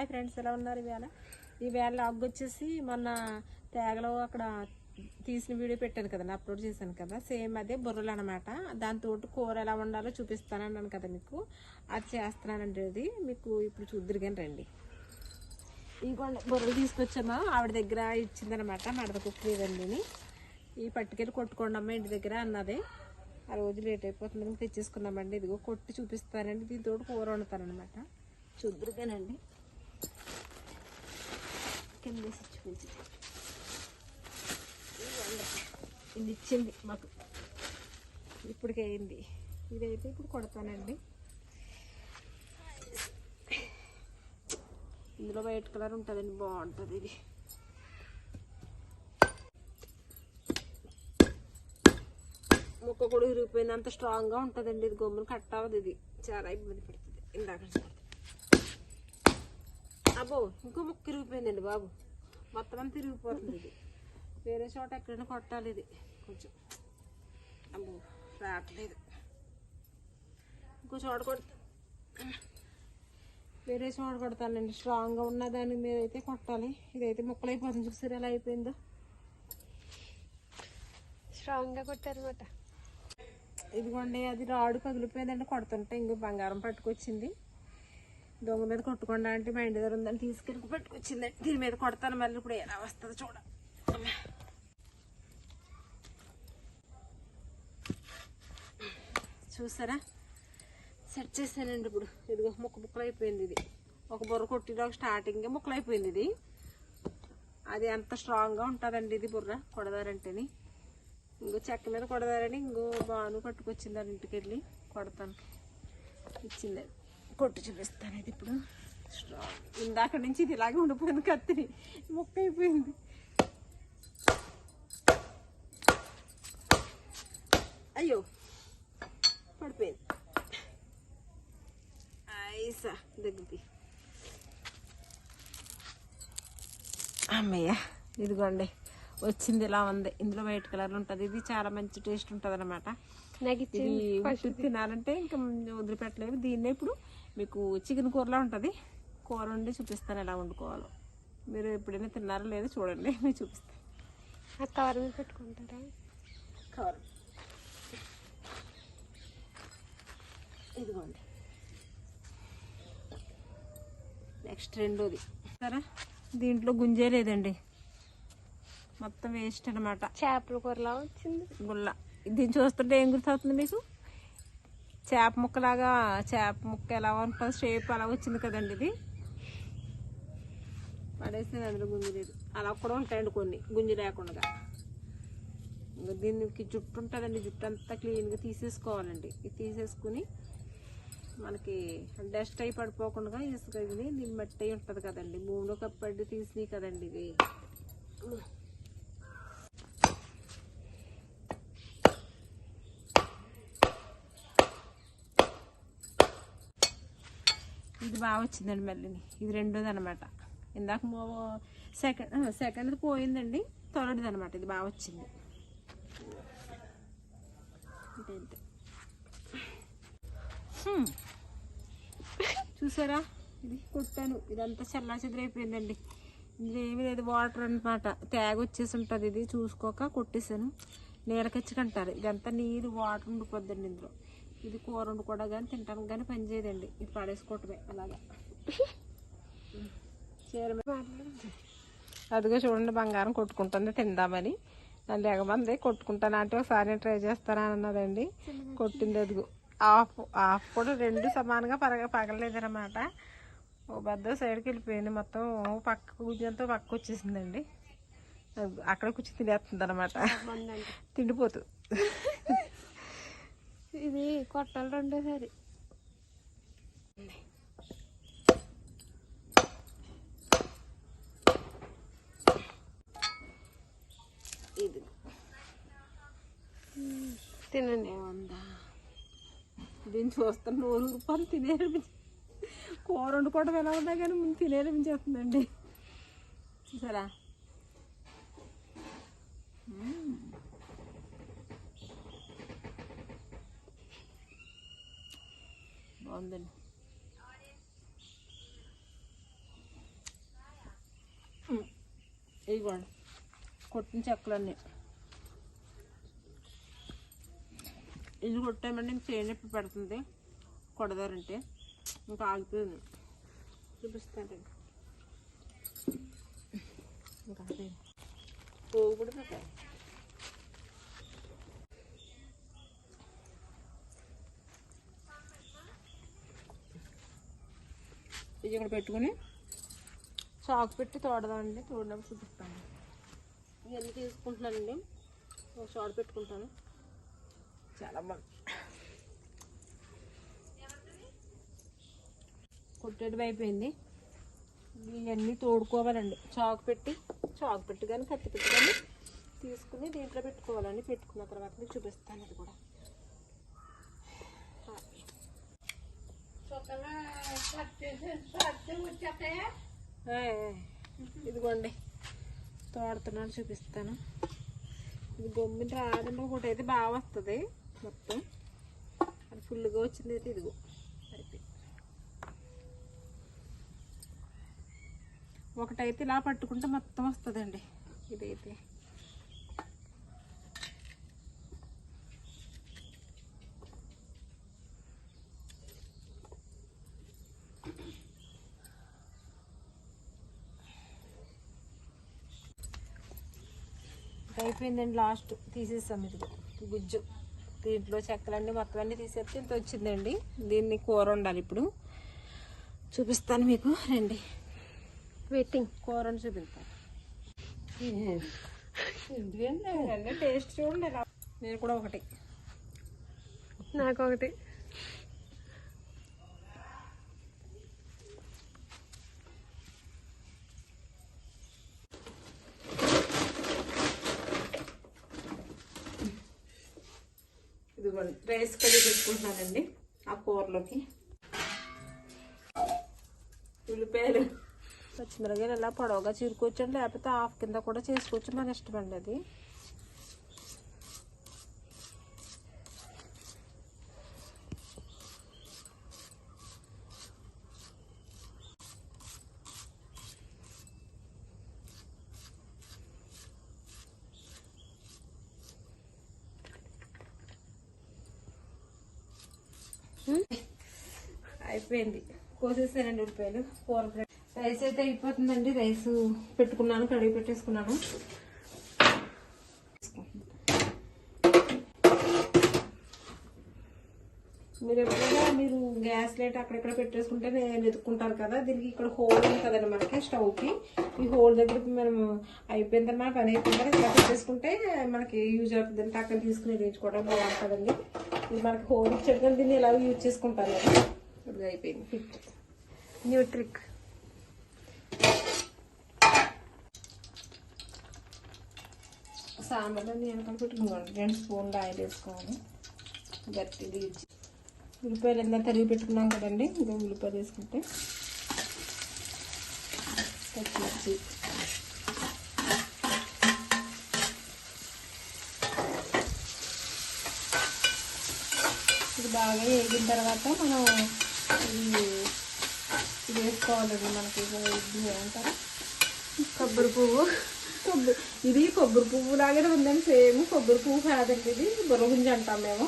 Hi friends ఎలా ఉన్నారు ఈవేళ ఈవేళ లాగ్ వచ్చేసి మొన్న తేగలో అక్కడ తీసిన వీడియో పెట్టాను కదండి అప్లోడ్ చేశాను కదా సేమ్ అదే బుర్రలు అనమాట దాంతో కూర ఎలా వండాలో చూపిస్తానన్నాను కదా మీకు. అది చేస్తున్నానండి అది. మీకు ఇప్పుడు చూద్దరు కానీ రండి. ఇంకోండి బుర్రలు తీసుకొచ్చామా ఆవిడ దగ్గర ఇచ్చిందనమాట మడత కుక్క లేదండి ఈ పట్టుకెళ్ళి కొట్టుకోండి అమ్మ ఇంటి దగ్గర అన్నది. ఆ రోజు లేట్ అయిపోతుంది తెచ్చేసుకున్నామండి ఇదిగో కొట్టి చూపిస్తానండి. దీంతో కూర వండుతానమాట చూద్దరుగానండి కింద వేసి చూపించింది ఇది ఇచ్చింది మాకు ఇప్పటికే అయింది. ఇదైతే ఇప్పుడు కొడతానండి. ఇందులో వైట్ కలర్ ఉంటుందండి బాగుంటుంది ఇది. ముక్క కూడా విరిగిపోయింది అంత స్ట్రాంగ్గా ఉంటుందండి. ఇది గమ్మున కట్ అవ్వదు ఇది. చాలా ఇబ్బంది పడుతుంది. ఇందాక అబ్బో ఇంకో ముక్క విరిగిపోయిందండి బాబు. మొత్తం అంతా తిరిగిపోతుంది ఇది. వేరే చోట ఎక్కడైనా కొట్టాలి ఇది. కొంచెం. అబ్బో రావట్లేదు ఇంకో చోట కొడతా. వేరే చోట కొడతానండి. స్ట్రాంగ్గా ఉన్న దాని మీద అయితే కొట్టాలి. ఇదైతే ముక్కలు అయిపోతుంది చూసారు ఎలా అయిపోయిందో. స్ట్రాంగ్గా కొట్టారనమాట ఇదిగోండి అది రాడు పగిలిపోయిందండి కొడుతుంటే ఇంకో బంగారం పట్టుకొచ్చింది. దొంగ మీద కొట్టుకుండా అంటే మా ఇంటి దగ్గర ఉందని తీసుకెళ్ళి పెట్టుకొచ్చిందండి దీని మీద కొడతాను మళ్ళీ ఇప్పుడు ఎలా వస్తుందో చూడ. చూసారా? సెట్ చేశానండి ఇప్పుడు. ఇదిగో ముక్క ముక్కలు అయిపోయింది ఇది. ఒక బుర్ర కొట్టినాక స్టార్టింగ్ ముక్కలు అయిపోయింది ఇది. అది ఎంత స్ట్రాంగ్గా ఉంటుందండి ఇది బుర్ర కొడదారంటేని. ఇంకో చెక్క మీద కొడదారని ఇంకో బాను పట్టుకొచ్చిందని ఇంటికి వెళ్ళి కొడతాను. ఇచ్చిందండి కొట్టు చూపిస్తాను ఇది ఇప్పుడు. ఇందాక నుంచి ఇది ఇలాగే ఉండిపోయింది కత్తిని ముక్క అయిపోయింది అయ్యో పడిపోయింది. ఐసా దగ్గరికి అమ్మయ్య ఇదిగోండి. వచ్చింది ఇలా ఉంది. ఇందులో వైట్ కలర్ ఉంటుంది. ఇది చాలా మంచి టేస్ట్ ఉంటుంది అనమాట నాకు ఇది తినాలంటే ఇంకా వదిలిపెట్టలేదు. దీన్నే ఇప్పుడు మీకు చికెన్ కూరలా ఉంటుంది? కూర వండి చూపిస్తాను ఎలా వండుకోవాలో. మీరు ఎప్పుడైనా తిన్నారో లేదో చూడండి మీకు చూపిస్తాను. ఆ కవర్ మీద పెట్టుకుంటారా? కవర్. ఇదిగోండి. నెక్స్ట్ రెండోది. సరే దీంట్లో గుంజే లేదండి. మొత్తం వేస్ట్ అనమాట చేపల కూరలా వచ్చింది? గుల్ల. దీన్ని చూస్తుంటే ఏం గుర్తవుతుంది మీకు? చేప ముక్కలాగా చేప ముక్క ఎలా ఉంటుంది షేప్ అలా వచ్చింది కదండి ఇది. పడేసింది అందులో గుంజి లేదు. అలా కూడా ఉంటాయండి కొన్ని గుంజి లేకుండా. దీనికి జుట్టు ఉంటుందండి జుట్టు అంతా క్లీన్గా తీసేసుకోవాలండి. ఇది తీసేసుకుని మనకి డస్ట్ అయి పడిపోకుండా ఇసుక ఇది దీన్ని మట్టి ఉంటుంది కదండి. భూమిలో కప్పడి తీసినాయి కదండి ఇది బాగా వచ్చిందండి మళ్ళీ. ఇది రెండోది అనమాట ఇందాక సెకండ్ సెకండ్ పోయిందండి. థర్డ్ది అనమాట ఇది బాగా వచ్చింది. చూసారా? ఇది కొట్టాను. ఇదంతా చల్లా చెదిరైపోయిందండి ఇందులో ఏమీ లేదు. వాటర్ అనమాట తేగ వచ్చేసి ఉంటుంది ఇది. చూసుకోక కొట్టేసాను నీరకచ్చుకంటారు ఇదంతా నీరు వాటర్ ఉండిపోద్దండి ఇందులో. ఇది కూర వండుకోవడం కానీ తింటానికి కానీ పని చేయదండి. ఇది పడేసుకోవటమే అలాగా. చీర అదిగో చూడండి బంగారం కొట్టుకుంటుంది తిందామని. నన్ను ఎగమంది కొట్టుకుంటాను. అంటే ఒకసారి నేను ట్రై చేస్తాను అని అన్నదండి కొట్టింది అదిగో. ఆఫ్ ఆఫ్ కూడా రెండు సమానంగా పరగ పగలలేదన్నమాట ఓ పెద్ద సైడ్కి వెళ్ళిపోయింది. మొత్తం పక్క కూర్చొనితో పక్క వచ్చేసిందండి. అక్కడ కూర్చొని తినేస్తుంది అనమాట మందండి. తిండిపోతూ. ఇది కొట్టాలి రెండోసారి. ఇది. తినండి. ఉందా దీన్ని చూస్తాను నూరు రూపాయలు తినేది కూర వండుకోవడం ఎలా ఉన్నా కానీ ముందు తినేరపించేస్తుందండి చూసారా? బాగుందండి. ఇదిగోండి. కొట్టిన చెక్కలన్నీ. ఇది కొట్టామంటే ఇంక చేయనొప్పి పెడుతుంది. కొడదారంటే. ఇంకా ఆగుతుంది చూపిస్తాను ఇంకా కూడా కదా ఇక్కడ పెట్టుకుని చాకు పెట్టి తోడదామండి. తోడినప్పుడు చూపిస్తాను. ఇవన్నీ తీసుకుంటున్నానండి. ఒక షార్ట్ పెట్టుకుంటాను. చాలా బాగుంది. కొట్టేది అయిపోయింది. ఇవన్నీ తోడుకోవాలండి. చాకు పెట్టి చాకు పెట్టి కానీ కత్తి పెట్టి కానీ తీసుకుని దీంట్లో పెట్టుకోవాలండి. పెట్టుకున్న తర్వాత మీకు చూపిస్తాను ఇది కూడా. ఇదిగోండి. తోడుతున్నాను చూపిస్తాను. ఇది గమ్మిని రాదండి ఒకటి అయితే బాగా వస్తుంది మొత్తం. అది ఫుల్గా వచ్చింది అయితే ఇదిగో. ఒకటైతే ఇలా పట్టుకుంటే మొత్తం వస్తుందండి. ఇదైతే. అయిపోయిందండి లాస్ట్. తీసేసాం ఇది. గుజ్జు. దీంట్లో చెక్కలన్నీ మొత్తం అన్నీ తీసేస్తే ఇంత వచ్చిందండి. దీన్ని కూర వండాలి ఇప్పుడు. చూపిస్తాను మీకు. రండి. వెయిటింగ్ కూరని చూపిస్తాను. రండి టేస్ట్ చూడండి నేను కూడా ఒకటి. నాకు ఒకటి. ఇదిగోండి రైస్ కడిగి పెట్టుకుంటున్నానండి ఆ కూరలోకి. ఉల్లిపాయలు. పచ్చిమిరకాయలు ఇలా పొడవుగా చీరుకోవచ్చండి లేకపోతే హాఫ్ కింద కూడా చేసుకోవచ్చు మన ఇష్టం అండి అది. అయిపోయింది. కోసేసానండి ఉల్లిపాయలు కూర రైస్ అయితే అయిపోతుందండి. రైస్ పెట్టుకున్నాను కడిగి పెట్టేసుకున్నాను. మీరు ఎప్పుడైనా మీరు గ్యాస్ లైట్ అక్కడెక్కడ పెట్టేసుకుంటే నేను వెతుక్కుంటారు కదా దీనికి ఇక్కడ హోల్ ఉంది కదండి మనకి స్టవ్కి. ఈ హోల్ దగ్గర మనం అయిపోయిన తర్వాత పని అయిపోయిన తర్వాత ఇలా పెట్టేసుకుంటే మనకి యూజ్ అవుతుందంటే అక్కడ తీసుకుని వేయించుకోవడం బాగుంటుందండి ఇది మనకి హోల్ ఇచ్చాడు కానీ దీన్ని ఎలా యూజ్ చేసుకుంటారు? కదా ఇది అయిపోయింది. ఫిట్ న్యూ ట్రిక్ సాంబార్లో నేను పెట్టుకోండి రెండు స్పూన్లు ఆయిల్ వేసుకోవాలి. గట్టిగా ఇచ్చి ఉల్లిపాయలు ఎంత తరిగి పెట్టుకున్నాం కదండి. ఇంకా ఉల్లిపాయలు వేసుకుంటే. పచ్చిమిర్చి ఇది బాగా వేగిన తర్వాత మనం ఇది ఇది వేసుకోవాలండి మనకి ఇది ఏమంటారు కొబ్బరి పువ్వు. కొబ్బరి ఇది కొబ్బరి పువ్వు లాగానే ఉందండి సేమ్ కొబ్బరి పువ్వు కాదండి ఇది బుర్రగుంజ అంటాం మేము.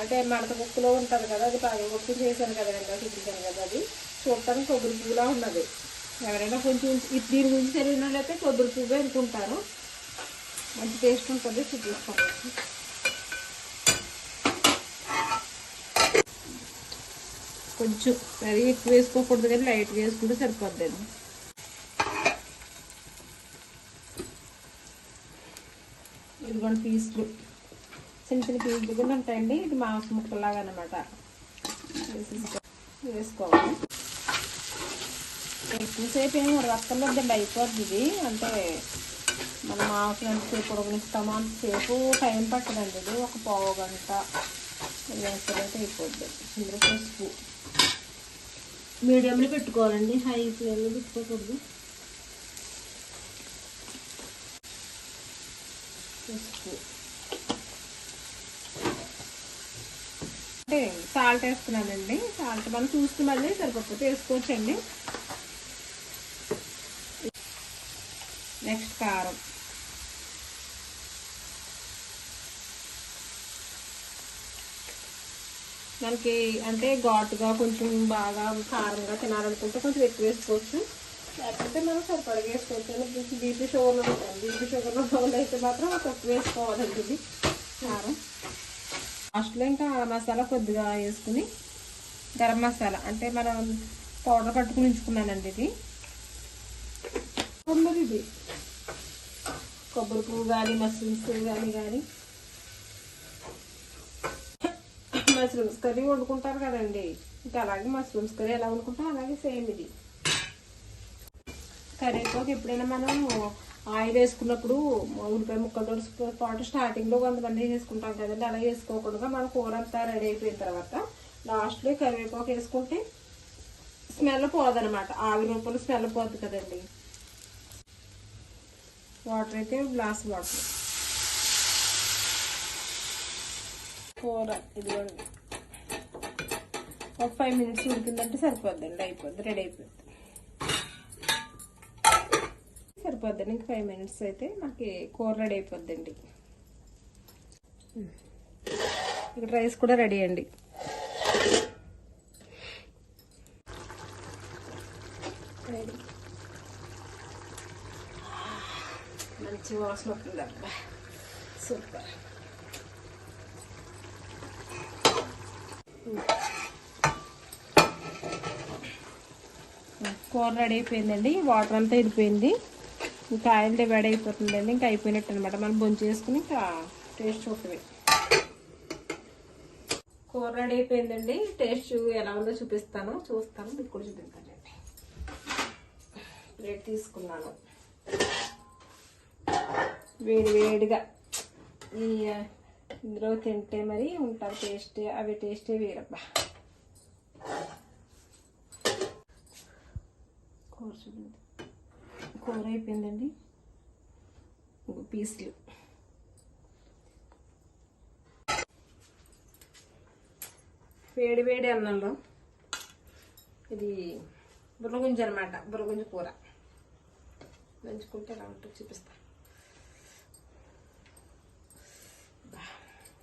అంటే మడత కుక్కలో ఉంటుంది కదా అది పగల కొట్టి చేశాను కదా ఇంకా చూపించాను కదా అది. చూడటానికి కొబ్బరి పువ్వులా ఉన్నది. ఎవరైనా కొంచెం దీని గురించి తెలియని వాళ్ళైతే కొబ్బరి పువ్వు అనుకుంటారు. మంచి టేస్ట్ ఉంటుంది చూపిస్తాను కొంచెం మరీ ఎక్కువ వేసుకోకూడదు కానీ లైట్గా వేసుకుంటే సరిపోద్దండి ఇదిగోండి పీసులు. చిన్న చిన్న పీసులు కూడా ఉంటాయండి. ఇది మాంస ముక్కలాగా అనమాట వేసుకోవాలి. ఎక్కువసేపు ఏమి ఉడకక్కర్లేదండి అయిపోద్ది ఇది. అంటే మనం మాంసం ఎంతసేపు ఉడకనిస్తామో అంతసేపు టైం పట్టదండి. ఇది ఒక పావు గంట వేసేదైతే అయిపోద్ది. ఇందులో పసుపు. మీడియంలో పెట్టుకోవాలండి హై ఫ్లేమ్లో పెట్టుకోకూడదు. పసుపు. అంటే సాల్ట్ వేస్తున్నానండి. సాల్ట్ మనం చూసుకుని మళ్ళీ సరిపోతే వేసుకోవచ్చండి. నెక్స్ట్ కారం. మనకి అంటే ఘాటుగా కొంచెం బాగా కారంగా తినాలనుకుంటే కొంచెం ఎక్కువ వేసుకోవచ్చు. లేకపోతే మనం సరిపడగా వేసుకోవచ్చు. బీపీ షుగర్లో ఉంటాం. బీపీ షుగర్లో వాళ్ళు అయితే మాత్రం తక్కువ వేసుకోవాలండి ఇది. కారం. లాస్ట్లో ఇంకా మసాలా కొద్దిగా వేసుకుని గరం మసాలా. అంటే మనం పౌడర్ కట్టుకుని ఉంచుకున్నానండి ఇది. ఉన్నది ఇది కొబ్బరి పువ్వు కానీ మష్రూమ్స్ కానీ కానీ మష్రూమ్స్ కర్రీ వండుకుంటారు కదండి. ఇంకా అలాగే మష్రూమ్స్ కర్రీ ఎలా వండుకుంటాం అలాగే సేమ్ ఇది. కరివేపాకు ఎప్పుడైనా మనం ఆయిల్ వేసుకున్నప్పుడు ఉల్లిపాయ ముక్కలతో పాటు స్టార్టింగ్లో కొంతమంది వేసుకుంటాం కదండి అలా వేసుకోకుండా మన కూర అంతా రెడీ అయిపోయిన తర్వాత లాస్ట్లో కరివేపాకు వేసుకుంటే స్మెల్ పోదనమాట ఆవిరి రూపంలో స్మెల్ పోద్ది కదండి. వాటర్ అయితే గ్లాస్ వాటర్ కూర ఇదిగోండి. ఒక ఫైవ్ మినిట్స్ ఉడికిందంటే సరిపోద్దండి అయిపోద్ది రెడీ అయిపోద్ది. సరిపోద్దండి ఇంక ఫైవ్ మినిట్స్ అయితే మనకి కూర రెడీ అయిపోద్దండి. ఇక్కడ రైస్ కూడా రెడీ అండి. మంచి వాసన వస్తుంది అబ్బా సూపర్. కూర రెడీ అయిపోయిందండి. వాటర్ అంతా వెళ్ళిపోయింది ఇంకా ఆయిల్ డివైడ్ అయిపోతుందండి. ఇంకా అయిపోయినట్టు అనమాట మనం బొంచి చేసుకుని ఇంకా టేస్ట్ చూడటమే కూర రెడీ అయిపోయిందండి. టేస్ట్ ఎలా ఉందో చూపిస్తాను. చూస్తాను. మీకు కూడా చూపిస్తానండి ప్లేట్ తీసుకున్నాను. వేడి వేడిగా ఈ ఇందులో తింటే మరి ఉంటారు టేస్ట్ అవి టేస్టే వేరబ్బా. కూర చూడండి. కూర అయిపోయిందండి. ఇంకో పీసులు. వేడి వేడి అన్నంలో ఇది బుర్రగుంజ అనమాట బుర్రగుంజ కూర. నంచుకుంటే ఎలా ఉంటుంది చూపిస్తాను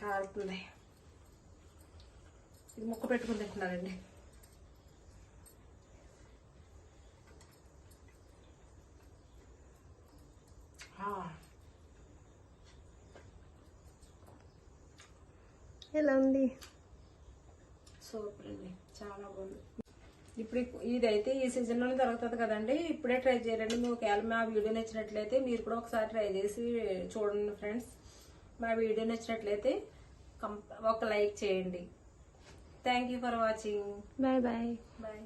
కాలుతుంది ఇది ముక్క పెట్టుకుని తింటున్నానండి ఆ, ఎలా ఉంది? సూపర్ అండి. చాలా బాగుంది. ఇప్పుడు ఇదైతే ఈ సీజన్లోనే దొరుకుతుంది కదండి. ఇప్పుడే ట్రై చేయాలండి. మీకు ఒకవేళ మా వీడియో నచ్చినట్లయితే మీరు కూడా ఒకసారి ట్రై చేసి చూడండి ఫ్రెండ్స్. మా వీడియో నచ్చినట్లయితే ఒక లైక్ చేయండి. Thank you for watching bye bye bye